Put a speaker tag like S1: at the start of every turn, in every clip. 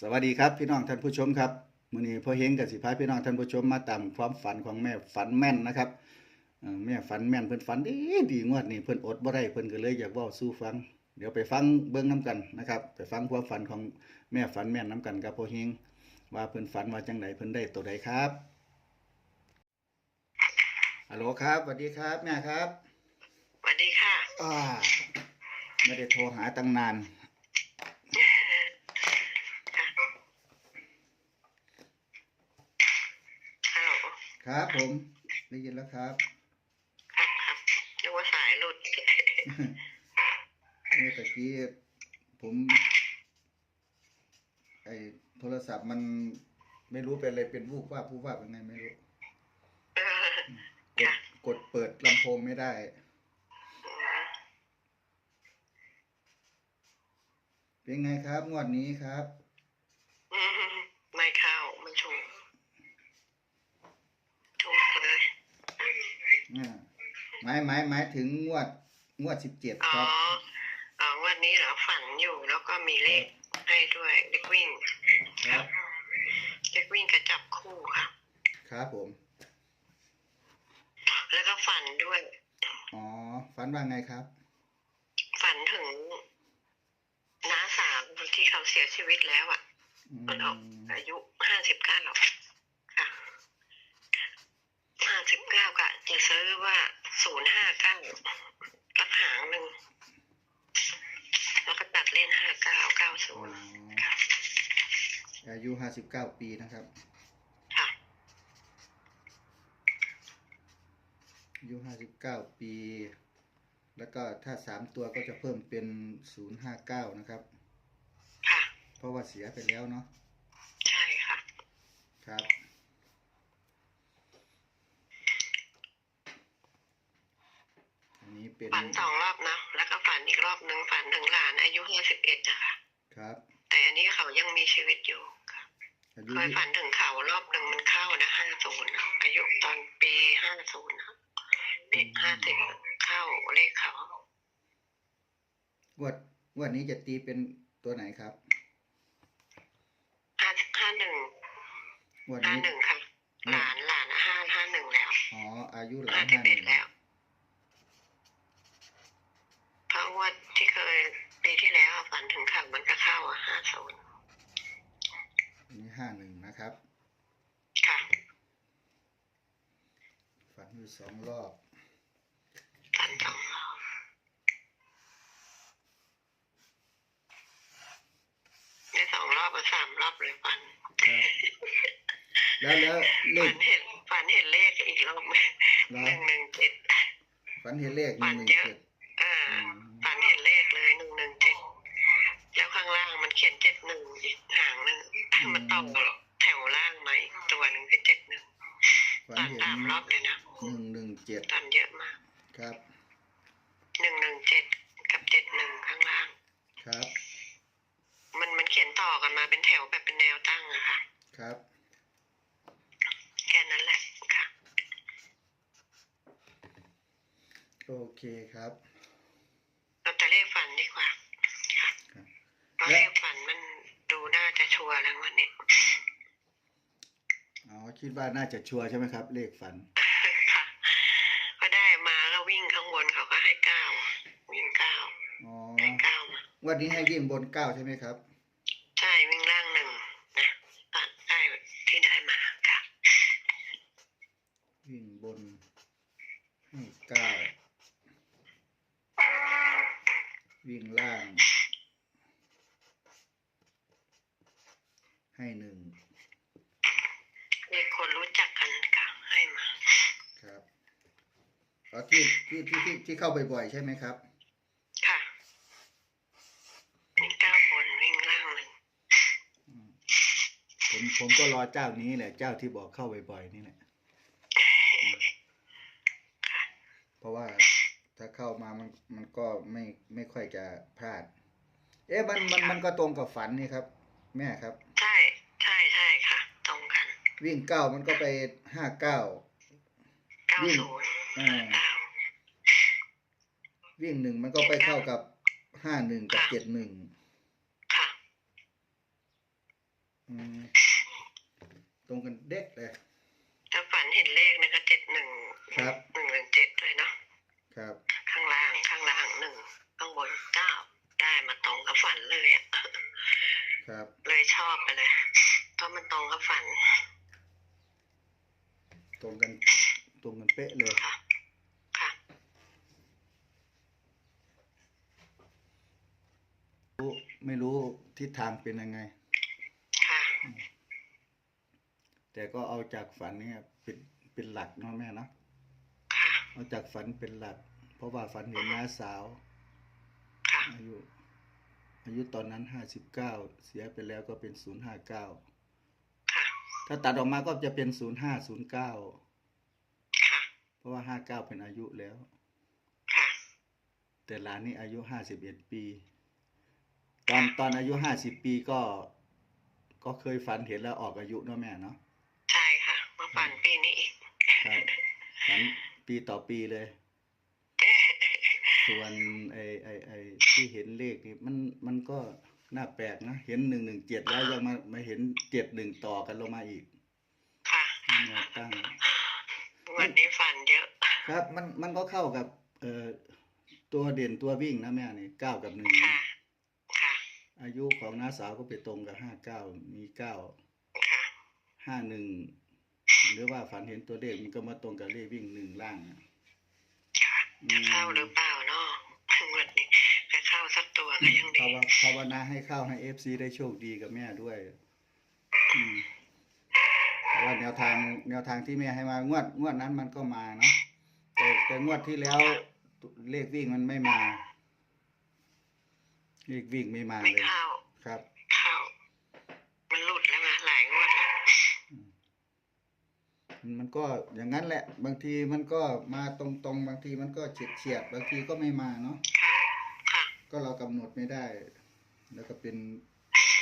S1: สวัสดีครับพี่น้องท่านผู้ชมครับมื้อนี้พ่อเฮงกับสิพาพี่น้องท่านผู้ชมมาตามความฝันของแม่ฝันแม่นนะครับเอ่อแม่ฝันแม่นเพิ่นฝันดีดีงวดนี้เพิ่นอดบ่ได้เพิ่นก็เลยอยากเว้าสู่ฟัง เดี๋ยวไปฟังเบิ่งนํกันนะครับไปฟังความฝันของแม่ฝันแม่นนํกันกับพ่อเฮงว่าเพิ่นฝันว่าจังไดเพิ่นได้ตัวใดครับฮัลโหลครับสวัสดีครับแม่ครับ
S2: สวัสดีค่ะ
S1: อ่าไม่ได้โทรหาตั้งนาน
S2: ฮัลโหล
S1: ครับผมได้ยินแล้วครับ
S2: ครับครับนึกว่าสายหลุด
S1: เมื่อตะกี้ผม ไอโทรศัพท์มันไม่รู้เป็นอะไรเป็นวูบว่าบวูบว่าบยังไงไม่รู้
S2: เออก
S1: ดกดเปิดลำโพงไม่ได้ เป็นไงครับงวดนี้ครับ
S2: อืมไม่เข้าไม่ถูกถูกเลย
S1: อ่าหมายหมายหมายถึงงวดงวดสิบเจ็ด
S2: อ๋อ
S1: ครับ
S2: อ๋อวันนี้เหรอฝันอยู่แล้วก็มีเลขให้ด้วยเลขวิ่ง
S1: ครับ
S2: เลขวิ่งกระจับคู่ค่ะ
S1: ครับผม
S2: แล้วก็ฝันด้วย
S1: อ๋อฝันว่าไงครับ
S2: ฝันถึงน้าสาวที่เขาเสียชีวิตแล้วอะ
S1: อืม
S2: มันออกอายุห้าสิบเก้าค่ะห้าสิบเก้ากะ จะซื้อว่าศูนย์ห้าเก้าลักหางหนึ่ง แล้วก็ตัดเล่นห้าเก้าเก้าศู
S1: อ๋อน
S2: ย์ค่ะ
S1: อายุห้าสิบเก้าปีนะครับ
S2: ค่ะ
S1: อายุห้าสิบเก้าปี แล้วก็ถ้าสามตัวก็จะเพิ่มเป็นศูนย์ห้าเก้านะครับ
S2: ค่ะ
S1: เพราะว่าเสียไปแล้วเนาะ
S2: ใช่ค่ะ
S1: ครับ อันนี้ เป็น
S2: ฝันสองรอบนะแล้วก็ฝันอีกรอบหนึ่งฝันถึงหลานอายุห้าสิบเอ็ดนะคะ
S1: ครับ
S2: แต่อันนี้เขายังมีชีวิตอยู่ค่ะ
S1: อายุ
S2: เคยฝันถึงเขารอบหนึ่งมันเข้านะห้าศูนย์อายุตอนปีห้าศูนย์ปีห้าสิบเข้าเลขเขา
S1: งวดงวดนี้จะตีเป็นตัวไหนครับ
S2: ห้าห้าหนึ่ง
S1: งวด
S2: ห้า
S1: นี้
S2: หนึ่งค่ะหลานหลานห้าห้าหนึ่งแล้ว
S1: อ๋ออายุหลา
S2: ห้านสิบ
S1: ห้าห
S2: เอ็
S1: นึ่
S2: ด
S1: ง
S2: แล้วเพราะว่าที่เคยปีที่แล้วฝันถึงเขามันก็เข้าอะห้าศูนย์
S1: อันนี้ห้าหนึ่งนะครับ
S2: ค่ะ
S1: ฝัน อยู่สองรอบ
S2: ฝันสองรอบในสองรอบกับสามรอบเลยฝัน
S1: ครับแล้วแล้วเล
S2: ฝั
S1: ข
S2: นเห็นฝันเห็นเลขอีกรอบไหม
S1: แล้
S2: หนึ่งหนึ่งเจ็ด
S1: ฝันเห็นเลขห
S2: ฝั
S1: นึ่ง
S2: น
S1: หนึ่ง
S2: เยอะ
S1: เจ็ด
S2: อ่า
S1: อืม
S2: ฝันเห็นเลขเลยหนึ่งหนึ่งเจ็ดแล้วข้างล่างมันเขียนเจ็ดหนึ่งอีกหางหนึ่งมันต่อแถวล่างไหมาอีกตัวหนึ่งคือเจ็ดหนึ่ง
S1: ฝัน
S2: ฝัน
S1: เห็น
S2: สามรอบเลยนะ
S1: หนึ่งหนึ่งเจ็ด
S2: ฝันเยอะมาก
S1: ครับ
S2: หนึ่งหนึ่งเจ็ดกับเจ็ดหนึ่งข้างล่าง
S1: ครับ
S2: มันมันเขียนต่อกันมาเป็นแถวแบบเป็นแนวตั้งอะค่ะ
S1: ครับ
S2: แค่นั้นแหละค่ะ
S1: โอเคครับ
S2: เราจะเลขฝันดีกว่าค่ะ
S1: ครับ
S2: เพราะเลขฝันมันดูน่าจะชัวร์แล้ววันนี้
S1: อ๋อ คิดว่าน่าจะชัวร์ใช่ไหมครับ เลขฝัน
S2: ค่ะก็ได้มาก็วิ่งข้างบนเขาก็ให้เก้าวิ่งเก้า
S1: อ๋อ
S2: ให้เก้ามา
S1: วันนี้ให้วิ่งบนเก้าใช่ไหมครับ
S2: ใช่วิ่งล่างหนึ่งนะตัดได้ที่ได้มาค่ะ
S1: วิ่งบนให้เก้าวิ่งล่าง ให้หนึ่ง
S2: มี คนรู้จักกันค่ะให้มา
S1: ครับอ๋อที่ที่ที่ที่ที่เข้าบ่อยๆใช่ไหมครับ
S2: ค่ะวิ่งเก้าบนวิ่งล่างหนึ่ง
S1: อืมผมผมก็รอเจ้านี้แหละ เจ้าที่บอกเข้าบ่อยๆนี่แหละอืม
S2: ค่ะ
S1: เพราะว่าถ้าเข้ามามันมันก็ไม่ไม่ค่อยจะพลาด เอ๊ะมันมันมันก็ตรงกับฝันนี่ครับ แม่ครับ
S2: ใช่ใช่ใช่ค่ะ ตรงกัน
S1: วิ่งเก้ามันก็ไปห้าเก้า
S2: เก้า
S1: วิ่ง
S2: ศูนย์
S1: อ่า
S2: เก้า
S1: วิ่งหนึ่งมันก็ไปเข้ากับห้าหนึ่งกับ
S2: ค่ะ
S1: เจ็ดหนึ่ง
S2: ค่ะ
S1: อืมตรงกันเด็กเลย
S2: ถ้าฝันเห็นเลขนะก็เจ็ดหนึ่ง
S1: ครับ
S2: หนึ่งหนึ่งเจ็ดเลยเนาะ
S1: ครับ
S2: ข้างล่างข้างล่างหนึ่งข้างบนเก้าได้มาตรงกับฝันเลยอะ
S1: ครับ
S2: เลยชอบไปเลยเพราะมันตรงกับฝัน
S1: ตรงกันตรงกันเป๊ะเลย
S2: ค่ะค่ะ
S1: รู้ไม่รู้ทิศทางเป็นยังไง
S2: ค่ะ
S1: แต่ก็เอาจากฝันเนี่ยเป็นเป็นหลักเนาะแม่เนาะ
S2: ค่ะ
S1: เอาจากฝันเป็นหลัก เพราะว่าฝันเห็นน้าสาว
S2: ค่ะ
S1: อายุอายุตอนนั้นห้าสิบเก้าเสียไปแล้วก็เป็นศูนย์ห้าเก้า
S2: ค่ะ
S1: ถ้าตัดออกมาก็จะเป็นศูนย์ห้าศูนย์เก้า
S2: ค่ะ
S1: เพราะว่าห้าเก้าเป็นอายุแล้ว
S2: ค่ะ
S1: แต่หลานนี่อายุห้าสิบเอ็ดปี ตอนตอนอายุห้าสิบปีก็ ก็เคยฝันเห็นแล้วออกอายุเนาะแม่เนาะ
S2: ใช่ค่ะมาฝันปีนี้อีก
S1: ครับฝันปีต่อปีเลย ส่วนไอ้ไอ้ไอ้ที่เห็นเลขนี่มันมันก็ น่าแปลกนะ เห็นหนึ่งหนึ่งเจ็ดแล้วยังมามาเห็นเจ็ดหนึ่งต่อกันลงมาอีก
S2: ค่ะ
S1: แนวตั้ง
S2: วันนี้ฝันเยอะ
S1: ครับ มันมันก็เข้ากับ เอ่อตัวเด่นตัววิ่งนะแม่นี่เก้ากับหนึ่ง
S2: ค่ะค่ะ
S1: อายุของน้าสาวก็ไปตรงกับห้าเก้ามีเก้า
S2: ค่ะ
S1: ห้าหนึ่งหรือว่าฝันเห็นตัวเลขมันก็มาตรงกับเลขวิ่งหนึ่งล่างอะ
S2: ค่ะ
S1: อื
S2: จะ
S1: ม
S2: เข้าหรือเปล่าเนาะ วันนี้จะเข้าสักตัวก็ยังดี
S1: ภาวะภาวนาให้เข้าให้เอฟซีได้โชคดีกับแม่ด้วยอืมเพราะว่าแนวทางแนวทางที่แม่ให้มางวดงวดนั้นมันก็มาเนาะแต่แต่งวดที่แล้วเลขวิ่งมันไม่มา เลขวิ่งไม่มา
S2: ไม่
S1: เลย
S2: เข้า
S1: ครับ
S2: เข้า มันหลุดแล้วมาหลายงวดแล้ว
S1: มันก็อย่างนั้นแหละ บางทีมันก็มาตรงๆ บางทีมันก็เฉียดเฉียดๆบางทีก็ไม่มาเนาะ
S2: ค่ะค่ะ
S1: ก็เรากำหนดไม่ได้ แล้วก็เป็น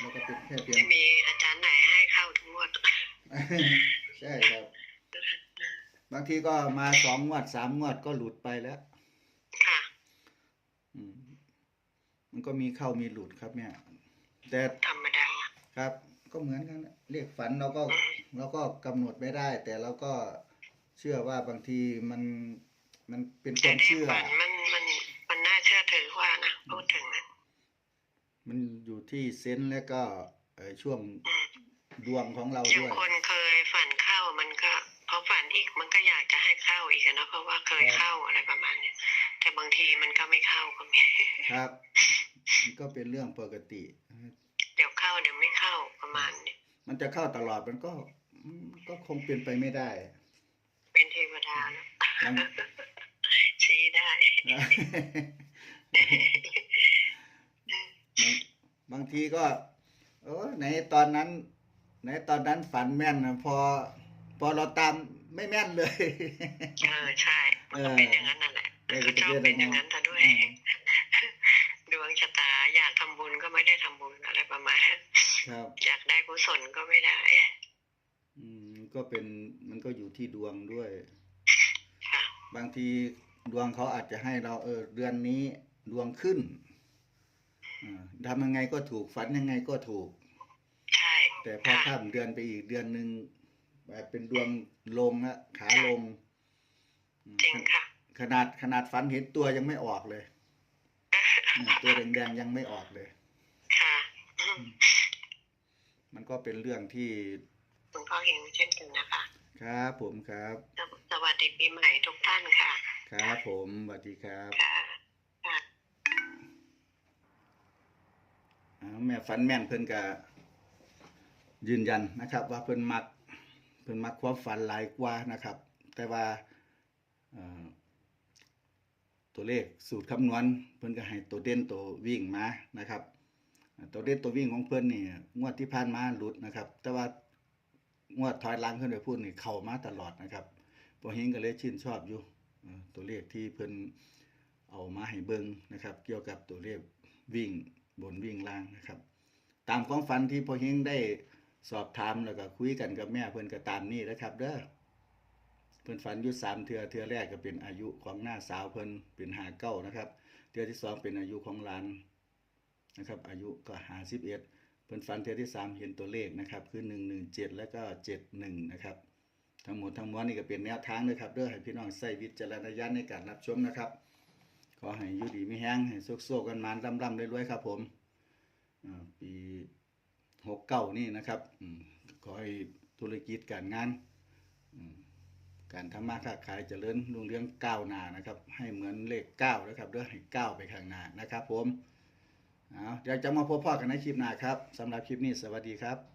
S1: แล้วก็เป็นแค่เพียง
S2: ไม่มีอาจารย์ไหนให้เข้าทุกงวด
S1: ใช่ครับ บางทีก็มาสองงวดสามงวดก็หลุดไปแล้ว
S2: ค่ะ
S1: อืมมันก็มีเข้ามีหลุดครับเนี่ย แต่
S2: ธรรมดา
S1: ครับ ก็เหมือนกันนะเรียกฝันเราก็ เราก็กำหนดไม่ได้ แต่เราก็เชื่อว่าบางทีมันมันเป็นค
S2: แต่
S1: วาม
S2: ได้
S1: เชื่อ
S2: ฝันมันมันมันน่าเชื่อถือกว่านะพูดถึงนะ
S1: มันอยู่ที่เซนส์และก็เอ่อช่วง
S2: อืม
S1: ดวงของเรา
S2: อย่าง
S1: ด้วย
S2: คนเคยฝันเข้ามันก็พอฝันอีกมันก็อยากจะให้เข้าอีกอะเนอะเพราะว่าเคยเข้าอะไรประมาณเนี้ยแต่บางทีมันก็ไม่เข้าก็มี
S1: ครับมันก็เป็นเรื่องปกติ
S2: เดี๋ยวเข้าเดี๋ยวไม่เข้าประมาณเนี้ย
S1: มันจะเข้าตลอดมันก็มัน ก็คงเป็นไปไม่ได้
S2: เป็นเทวดานะ
S1: มัน
S2: ชี้ได้
S1: บางบางทีก็โอ้ไหนตอนนั้นไหนตอนนั้นฝันแม่นนะพอ พอเราตามไม่แม่นเลย
S2: เออใช่มันก็เป็นอย่างนั้นนั่นแหละ
S1: เออ
S2: ก็ชอบเป็นอย่างนั้นซะด้วย
S1: อืม
S2: ดวงชะตาอยากทำบุญก็ไม่ได้ทำบุญอะไรประมาณนั้น
S1: ครับ
S2: อยากได้กุศลก็ไม่ได้
S1: อืม ก็เป็นมันก็อยู่ที่ดวงด้วย
S2: ค่ะ
S1: บางทีดวงเขาอาจจะให้เราเออเดือนนี้ดวงขึ้นอ่าทำยังไงก็ถูกฝันยังไงก็ถูก
S2: ใช่
S1: แต่พอข้ามเดือนไปอีกเดือนหนึ่งแบบเป็นดวงลงละขาลงอืม
S2: จริงค่ะ
S1: ขนาดขนาดฝันเห็นตัวยังไม่ออกเลยอืมตัวแดงๆยังไม่ออกเลย
S2: ค่ะอืม
S1: มันก็เป็นเรื่องที่
S2: คุณพ่อเห็นเช่นกันนะคะ
S1: ครับผมครับ
S2: สวัสดีปีใหม่ทุกท่านค่ะ
S1: ครับผมสวัสดีครับ
S2: ค่ะ
S1: อ้าวแม่ฝันแม่นเพิ่นก็ยืนยันนะครับ ว่าเพิ่นมักเพิ่นมักความฝันหลายกว่านะครับ แต่ว่าเอ่อตัวเลขสูตรคำนวณเพิ่นก็ให้ตัวเด่นตัววิ่งมานะครับอ่าตัวเด่นตัววิ่งของเพิ่นนี่งวดที่ผ่านมาหลุดนะครับ แต่ว่า งวดถอยหลังขึ้นไปพูดนี่เข้ามาตลอดนะครับพอเฮงก็เลยชื่นชอบอยู่ตัวเลขที่เพิ่นเอามาให้เบิ่งนะครับ เกี่ยวกับตัวเลขวิ่งบนวิ่งล่างนะครับ ตามความฝันที่พอเฮงได้สอบถามแล้วก็คุยกันกับแม่เพิ่นก็ตามนี้นะครับเด้อเพิ่นฝันอยู่สามเทือเทือแรกก็เป็นอายุของหน้าสาวเพิ่นเป็นหาเก้านะครับ เทือที่สองเป็นอายุของหลานนะครับ อายุก็หาสิบเอ็ด เพิ่นฝันเทื่อที่สามเห็นตัวเลขนะครับคือ 117 แล้วก็ 71 นะครับ ทั้งหมดทั้งมวลนี่ก็เป็นแนวทางเลยครับเด้อให้พี่น้องใช้วิจารณญาณในการรับชมนะครับ ขอให้อยู่ดีมีแฮงให้โชคๆกันมานร่ำๆรวยๆครับผมอ่าปี69นี่นะครับขอให้ธุรกิจการงาน การทำมาค้าขายเจริญรุ่งเรืองก้าวหน้านะครับ ให้เหมือนเลข9นะครับเด้อให้ก้าวไปข้างหน้านะครับผม เอาเดี๋ยวจะมาพบพ่อกันในคลิปหน้าครับสำหรับคลิปนี้สวัสดีครับ